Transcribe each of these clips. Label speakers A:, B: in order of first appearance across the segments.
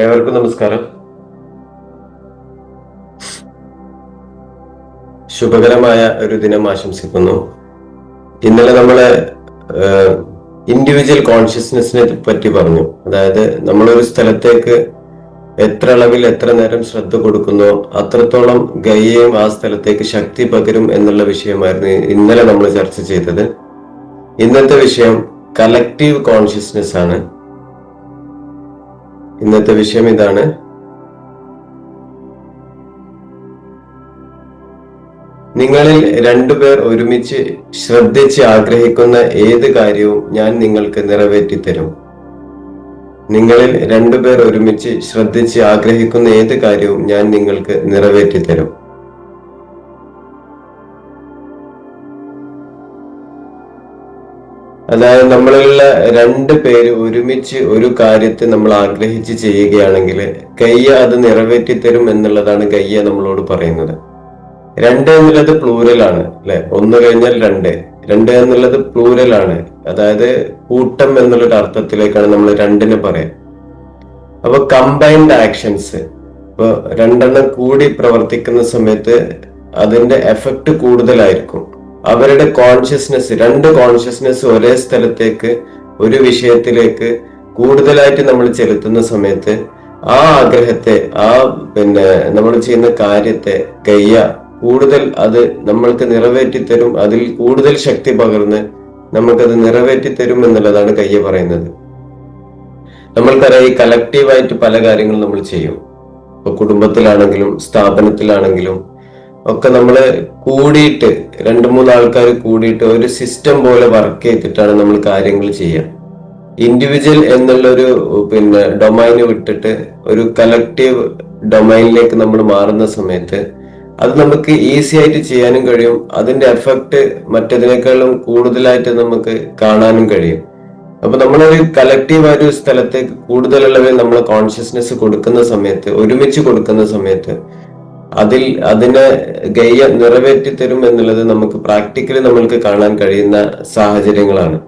A: ഏവർക്കും നമസ്കാരം. ശുഭകരമായ ഒരു ദിനം ആശംസിക്കുന്നു. ഇന്നലെ നമ്മൾ ഇൻഡിവിജ്വൽ കോൺഷ്യസ്നെസ്സിനെ പറ്റി പറഞ്ഞു. അതായത് നമ്മളൊരു സ്ഥലത്തേക്ക് എത്ര അളവിൽ എത്ര നേരം ശ്രദ്ധ കൊടുക്കുന്നോ അത്രത്തോളം ഗയ്യയും ആ സ്ഥലത്തേക്ക് ശക്തി പകരും എന്നുള്ള വിഷയമായിരുന്നു ഇന്നലെ നമ്മൾ ചർച്ച ചെയ്തത്. ഇന്നത്തെ വിഷയം കലക്റ്റീവ് കോൺഷ്യസ്നെസ് ആണ്. ഇന്നത്തെ വിഷയം ഇതാണ്. നിങ്ങളിൽ രണ്ടുപേർ ഒരുമിച്ച് ശ്രദ്ധിച്ച് ആഗ്രഹിക്കുന്ന ഏത് കാര്യവും ഞാൻ നിങ്ങൾക്ക് നിറവേറ്റി തരും നിങ്ങളിൽ രണ്ടുപേർ ഒരുമിച്ച് ശ്രദ്ധിച്ച് ആഗ്രഹിക്കുന്ന ഏത് കാര്യവും ഞാൻ നിങ്ങൾക്ക് നിറവേറ്റി തരും അതായത് നമ്മളിൽ രണ്ട് പേര് ഒരുമിച്ച് ഒരു കാര്യത്തെ നമ്മൾ ആഗ്രഹിച്ച് ചെയ്യുകയാണെങ്കിൽ കയ്യ അത് നിറവേറ്റി തരും എന്നുള്ളതാണ് കയ്യ നമ്മളോട് പറയുന്നത്. രണ്ട് എന്നുള്ളത് പ്ലൂരലാണ് അല്ലെ? ഒന്ന് കഴിഞ്ഞാൽ രണ്ട്. രണ്ട് എന്നുള്ളത് പ്ലൂരലാണ് അതായത് കൂട്ടം എന്നുള്ളൊരു അർത്ഥത്തിലേക്കാണ് നമ്മൾ രണ്ടിന് പറയാം. അപ്പൊ കമ്പൈൻഡ് ആക്ഷൻസ് ഇപ്പൊ രണ്ടെണ്ണം കൂടി പ്രവർത്തിക്കുന്ന സമയത്ത് അതിന്റെ എഫക്റ്റ് കൂടുതലായിരിക്കും. അവരുടെ കോൺഷ്യസ്നെസ് രണ്ട് കോൺഷ്യസ്നെസ് ഒരേ സ്ഥലത്തേക്ക് ഒരു വിഷയത്തിലേക്ക് കൂടുതലായിട്ട് നമ്മൾ ചെലുത്തുന്ന സമയത്ത് ആ ആഗ്രഹത്തെ ആ പിന്നെ നമ്മൾ ചെയ്യുന്ന കാര്യത്തെ കയ്യ കൂടുതൽ അത് നമ്മൾക്ക് നിറവേറ്റി തരും അതിൽ കൂടുതൽ ശക്തി പകർന്ന് നമുക്കത് നിറവേറ്റി തരും എന്നുള്ളതാണ് കയ്യ പറയുന്നത്. നമ്മൾക്കറിയാം ഈ കലക്റ്റീവായിട്ട് പല കാര്യങ്ങളും നമ്മൾ ചെയ്യും. ഇപ്പൊ കുടുംബത്തിലാണെങ്കിലും സ്ഥാപനത്തിലാണെങ്കിലും ഒക്കെ നമ്മൾ കൂടിയിട്ട് രണ്ട് മൂന്ന് ആൾക്കാർ കൂടിയിട്ട് ഒരു സിസ്റ്റം പോലെ വർക്ക് ചെയ്തിട്ടാണ് നമ്മൾ കാര്യങ്ങൾ ചെയ്യുക ഇൻഡിവിജ്വൽ എന്നുള്ളൊരു പിന്നെ ഡൊമൈന് വിട്ടിട്ട് ഒരു കളക്റ്റീവ് ഡൊമൈനിലേക്ക് നമ്മൾ മാറുന്ന സമയത്ത് അത് നമുക്ക് ഈസി ആയിട്ട് ചെയ്യാനും കഴിയും. അതിന്റെ എഫക്റ്റ് മറ്റതിനേക്കാളും കൂടുതലായിട്ട് നമുക്ക് കാണാനും കഴിയും. അപ്പൊ നമ്മളൊരു ആയ ഒരു സ്ഥലത്തേക്ക് കൂടുതലുള്ളവരെ നമ്മൾ കോൺഷ്യസ്നെസ് കൊടുക്കുന്ന സമയത്ത് ഒരുമിച്ച് കൊടുക്കുന്ന സമയത്ത് അതിൽ അതിനെ ഗയ്യ നിറവേറ്റി തരും എന്നുള്ളത് നമുക്ക് പ്രാക്ടിക്കലി നമ്മൾക്ക് കാണാൻ കഴിയുന്ന സാഹചര്യങ്ങളാണ്.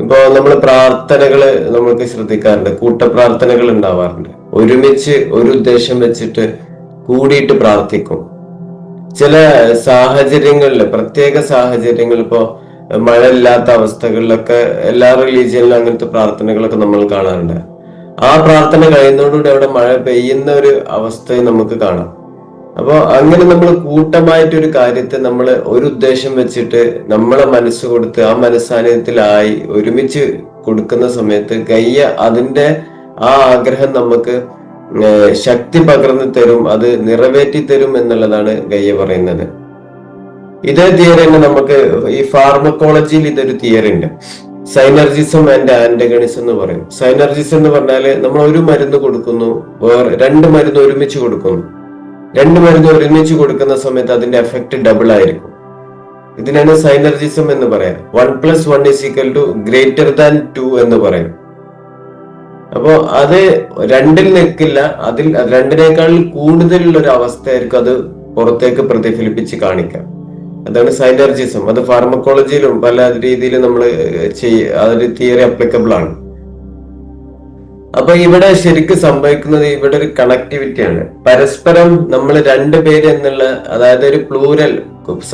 A: ഇപ്പോ നമ്മൾ പ്രാർത്ഥനകൾ നമ്മൾക്ക് ശ്രദ്ധിക്കാറുണ്ട് കൂട്ടപ്രാർത്ഥനകൾ ഉണ്ടാവാറുണ്ട്. ഒരുമിച്ച് ഒരു ഉദ്ദേശം വെച്ചിട്ട് കൂടിയിട്ട് പ്രാർത്ഥിക്കും. ചില സാഹചര്യങ്ങളിൽ പ്രത്യേക സാഹചര്യങ്ങൾ ഇപ്പോ മഴ ഇല്ലാത്ത അവസ്ഥകളിലൊക്കെ എല്ലാ റിലീജിയനിലും അങ്ങനത്തെ പ്രാർത്ഥനകളൊക്കെ നമ്മൾ കാണാറുണ്ട്. ആ പ്രാർത്ഥന കഴിയുന്നതോടുകൂടി അവിടെ മഴ പെയ്യുന്ന ഒരു അവസ്ഥയെ നമുക്ക് കാണാം. അപ്പോൾ അങ്ങനെ നമ്മൾ കൂട്ടമായിട്ട് ഒരു കാര്യത്തെ നമ്മൾ ഒരു ഉദ്ദേശം വെച്ചിട്ട് നമ്മളെ മനസ്സ് കൊടുത്ത് ആ മനസ്സാന്നിധ്യത്തിലായി ഒരുമിച്ച് കൊടുക്കുന്ന സമയത്ത് കയ്യ അതിന്റെ ആ ആഗ്രഹം നമുക്ക് ശക്തി പകർന്നു തരും അത് നിറവേറ്റി തരും എന്നുള്ളതാണ് ഗയ്യ പറയുന്നത്. ഇതേ തിയറി തന്നെ നമുക്ക് ഈ ഫാർമക്കോളജിയിൽ ഇതൊരു തിയറി ഉണ്ട്. സൈനർജിസം ആൻഡ് ആന്റഗണിസം എന്ന് പറയും. സൈനർജിസം എന്ന് പറഞ്ഞാൽ നമ്മൾ ഒരു മരുന്ന് കൊടുക്കുന്നു വേറെ രണ്ട് മരുന്ന് ഒരുമിച്ച് കൊടുക്കുന്നു. രണ്ട് മരുന്ന് ഒരുമിച്ച് കൊടുക്കുന്ന സമയത്ത് അതിന്റെ എഫക്റ്റ് ഡബിൾ ആയിരിക്കും. ഇതിനാണ് സൈനർജിസം എന്ന് പറയാം one plus one is equal to greater than two എന്ന് പറയും. അപ്പോ അത് രണ്ടിൽ നിൽക്കില്ല. അതിൽ രണ്ടിനേക്കാൾ കൂടുതലുള്ള ഒരു അവസ്ഥയായിരിക്കും അത് പുറത്തേക്ക് പ്രതിഫലിപ്പിച്ച് കാണിക്കാം അതാണ് സൈനർജിസം അത് ഫാർമക്കോളജിയിലും പല രീതിയിലും നമ്മൾ ചെയ്യ അതൊരു തിയറി അപ്ലിക്കബിൾ ആണ്. അപ്പൊ ഇവിടെ ശരിക്കും സംഭവിക്കുന്നത് ഇവിടെ ഒരു കണക്ടിവിറ്റിയാണ് പരസ്പരം നമ്മൾ രണ്ട് പേര് എന്നുള്ള അതായത് ഒരു പ്ലൂരൽ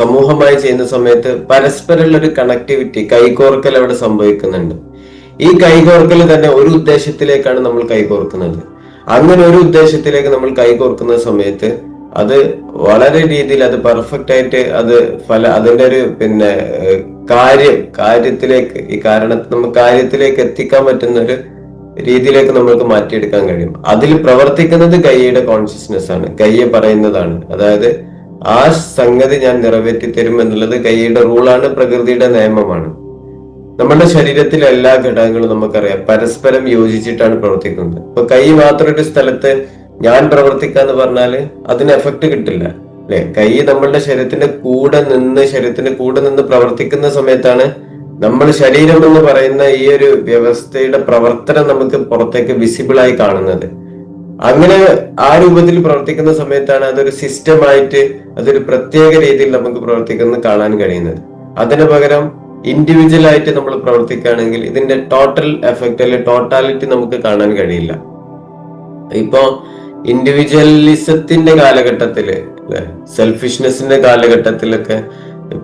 A: സമൂഹമായി ചെയ്യുന്ന സമയത്ത് പരസ്പരമുള്ള ഒരു കണക്ടിവിറ്റി കൈകോർക്കൽ അവിടെ സംഭവിക്കുന്നുണ്ട്. ഈ കൈകോർക്കൽ തന്നെ ഒരു ഉദ്ദേശത്തിലേക്കാണ് നമ്മൾ കൈകോർക്കുന്നത്. അങ്ങനെ ഒരു ഉദ്ദേശത്തിലേക്ക് നമ്മൾ കൈകോർക്കുന്ന സമയത്ത് അത് വളരെ രീതിയിൽ അത് പെർഫെക്റ്റ് ആയിട്ട് അത് ഫല അതിന്റെ ഒരു പിന്നെ കാര്യം കാര്യത്തിലേക്ക് ഈ കാരണത്തെ നമുക്ക് കാര്യത്തിലേക്ക് എത്തിക്കാൻ പറ്റുന്ന ഒരു രീതിയിലേക്ക് നമ്മൾക്ക് മാറ്റിയെടുക്കാൻ കഴിയും. അതിൽ പ്രവർത്തിക്കുന്നത് ഗയ്യയുടെ കോൺഷ്യസ്നെസ് ആണ്. ഗയ്യ പറയുന്നതാണ്. അതായത് ആ സംഗതി ഞാൻ നിറവേറ്റി തരും എന്നുള്ളത് ഗയ്യയുടെ റൂളാണ് പ്രകൃതിയുടെ നിയമമാണ്. നമ്മുടെ ശരീരത്തിലെ എല്ലാ ഘടകങ്ങളും നമുക്കറിയാം. പരസ്പരം യോജിച്ചിട്ടാണ് പ്രവർത്തിക്കുന്നത്. ഇപ്പൊ കൈ മാത്രം ഒരു സ്ഥലത്ത് ഞാൻ പ്രവർത്തിക്കാന്ന് പറഞ്ഞാൽ അതിന് എഫക്ട് കിട്ടില്ല അല്ലെ? കൈ നമ്മളുടെ ശരീരത്തിന്റെ കൂടെ നിന്ന് ശരീരത്തിന്റെ കൂടെ നിന്ന് പ്രവർത്തിക്കുന്ന സമയത്താണ് നമ്മൾ ശരീരം എന്ന് പറയുന്ന ഈ ഒരു വ്യവസ്ഥയുടെ പ്രവർത്തനം നമുക്ക് പുറത്തേക്ക് വിസിബിൾ ആയി കാണുന്നത്. അങ്ങനെ ആ രൂപത്തിൽ പ്രവർത്തിക്കുന്ന സമയത്താണ് അതൊരു സിസ്റ്റമായിട്ട് അതൊരു പ്രത്യേക രീതിയിൽ നമുക്ക് പ്രവർത്തിക്കുന്നത് കാണാൻ കഴിയുന്നത്. അതിന് പകരം ഇൻഡിവിജ്വൽ ആയിട്ട് നമ്മൾ പ്രവർത്തിക്കുകയാണെങ്കിൽ ഇതിന്റെ ടോട്ടൽ എഫക്റ്റ് അല്ലെങ്കിൽ ടോട്ടാലിറ്റി നമുക്ക് കാണാൻ കഴിയില്ല. ഇപ്പോ ഇൻഡിവിജ്വലിസത്തിന്റെ കാലഘട്ടത്തിൽ സെൽഫിഷ്നെസിന്റെ കാലഘട്ടത്തിലൊക്കെ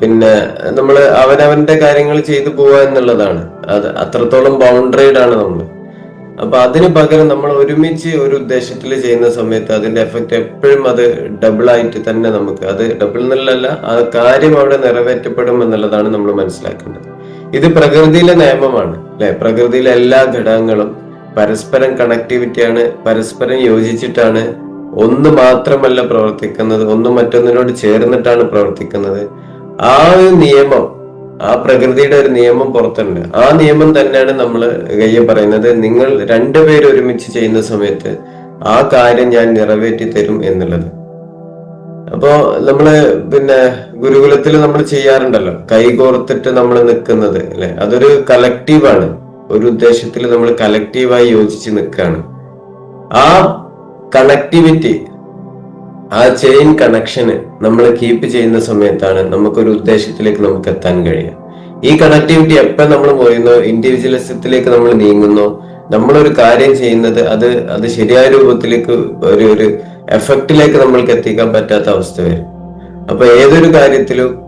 A: പിന്നെ നമ്മൾ അവനവന്റെ കാര്യങ്ങൾ ചെയ്തു പോവുക എന്നുള്ളതാണ്. അത് അത്രത്തോളം ബൗണ്ടറൈഡ് ആണ് നമ്മൾ അപ്പൊ അതിന് പകരം നമ്മൾ ഒരുമിച്ച് ഒരു ഉദ്ദേശത്തിൽ ചെയ്യുന്ന സമയത്ത് അതിന്റെ എഫക്റ്റ് എപ്പോഴും അത് ഡബിൾ ആയിട്ട് തന്നെ നമുക്ക് അത് ഡബിൾ എന്നുള്ളതല്ല ആ കാര്യം അവിടെ നിറവേറ്റപ്പെടും എന്നുള്ളതാണ് നമ്മൾ മനസ്സിലാക്കേണ്ടത്. ഇത് പ്രകൃതിയിലെ നിയമമാണ് അല്ലെ? പ്രകൃതിയിലെ എല്ലാ ഘടകങ്ങളും പരസ്പരം കണക്ടിവിറ്റിയാണ് പരസ്പരം യോജിച്ചിട്ടാണ് ഒന്ന് മാത്രമല്ല പ്രവർത്തിക്കുന്നത് ഒന്ന് മറ്റൊന്നിനോട് ചേർന്നിട്ടാണ് പ്രവർത്തിക്കുന്നത്. ആ ഒരു നിയമം ആ പ്രകൃതിയുടെ ഒരു നിയമം പുറത്തുണ്ട്. ആ നിയമം തന്നെയാണ് നമ്മൾ കയ്യെ പറയുന്നത് നിങ്ങൾ രണ്ടുപേരും ഒരുമിച്ച് ചെയ്യുന്ന സമയത്ത് ആ കാര്യം ഞാൻ നിറവേറ്റി തരും എന്നുള്ളത്. അപ്പോ നമ്മൾ പിന്നെ ഗുരുകുലത്തിൽ നമ്മൾ ചെയ്യാറുണ്ടല്ലോ കൈകോർത്തിട്ട് നമ്മൾ നിൽക്കുന്നത് അല്ലെ? അതൊരു കലക്റ്റീവാണ്. ഒരു ഉദ്ദേശത്തിൽ നമ്മൾ കലക്റ്റീവായി യോജിച്ച് നിൽക്കുകയാണ് ആ കണക്ടിവിറ്റി ആ ചെയിൻ കണക്ഷന് നമ്മൾ കീപ്പ് ചെയ്യുന്ന സമയത്താണ് നമുക്കൊരു ഉദ്ദേശത്തിലേക്ക് നമുക്ക് എത്താൻ കഴിയുക. ഈ കണക്ടിവിറ്റി എപ്പോൾ നമ്മൾ പോയുന്നോ? ഇൻഡിവിജ്വലിസത്തിലേക്ക് നമ്മൾ നീങ്ങുന്നോ? നമ്മളൊരു കാര്യം ചെയ്യുന്നത് അത് അത് ശരിയായ രൂപത്തിലേക്ക് ഒരു ഒരു എഫക്റ്റിലേക്ക് നമ്മൾക്ക് എത്തിക്കാൻ പറ്റാത്ത അവസ്ഥ വരും. അപ്പൊ ഏതൊരു കാര്യത്തിലും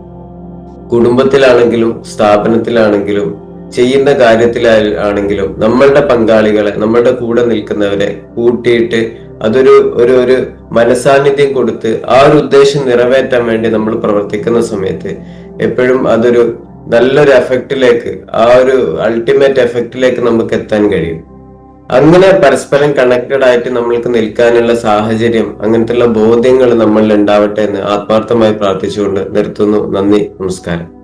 A: കുടുംബത്തിലാണെങ്കിലും സ്ഥാപനത്തിലാണെങ്കിലും ചെയ്യുന്ന കാര്യത്തിലാണെങ്കിലും നമ്മളുടെ പങ്കാളികളെ നമ്മളുടെ കൂടെ നിൽക്കുന്നവരെ കൂട്ടിയിട്ട് അതൊരു ഒരു ഒരു മനസാന്നിധ്യം കൊടുത്ത് ആ ഒരു ഉദ്ദേശം നിറവേറ്റാൻ വേണ്ടി നമ്മൾ പ്രവർത്തിക്കുന്ന സമയത്ത് എപ്പോഴും അതൊരു നല്ലൊരു എഫക്റ്റിലേക്ക് ആ ഒരു അൾട്ടിമേറ്റ് എഫക്റ്റിലേക്ക് നമുക്ക് എത്താൻ കഴിയും. അങ്ങനെ പരസ്പരം കണക്റ്റഡ് ആയിട്ട് നമ്മൾക്ക് നിൽക്കാനുള്ള സാഹചര്യം അങ്ങനത്തെ ബോധ്യങ്ങൾ നമ്മളിൽ ഉണ്ടാവട്ടെ എന്ന് ആത്മാർത്ഥമായി പ്രാർത്ഥിച്ചുകൊണ്ട് നിർത്തുന്നു. നന്ദി നമസ്കാരം.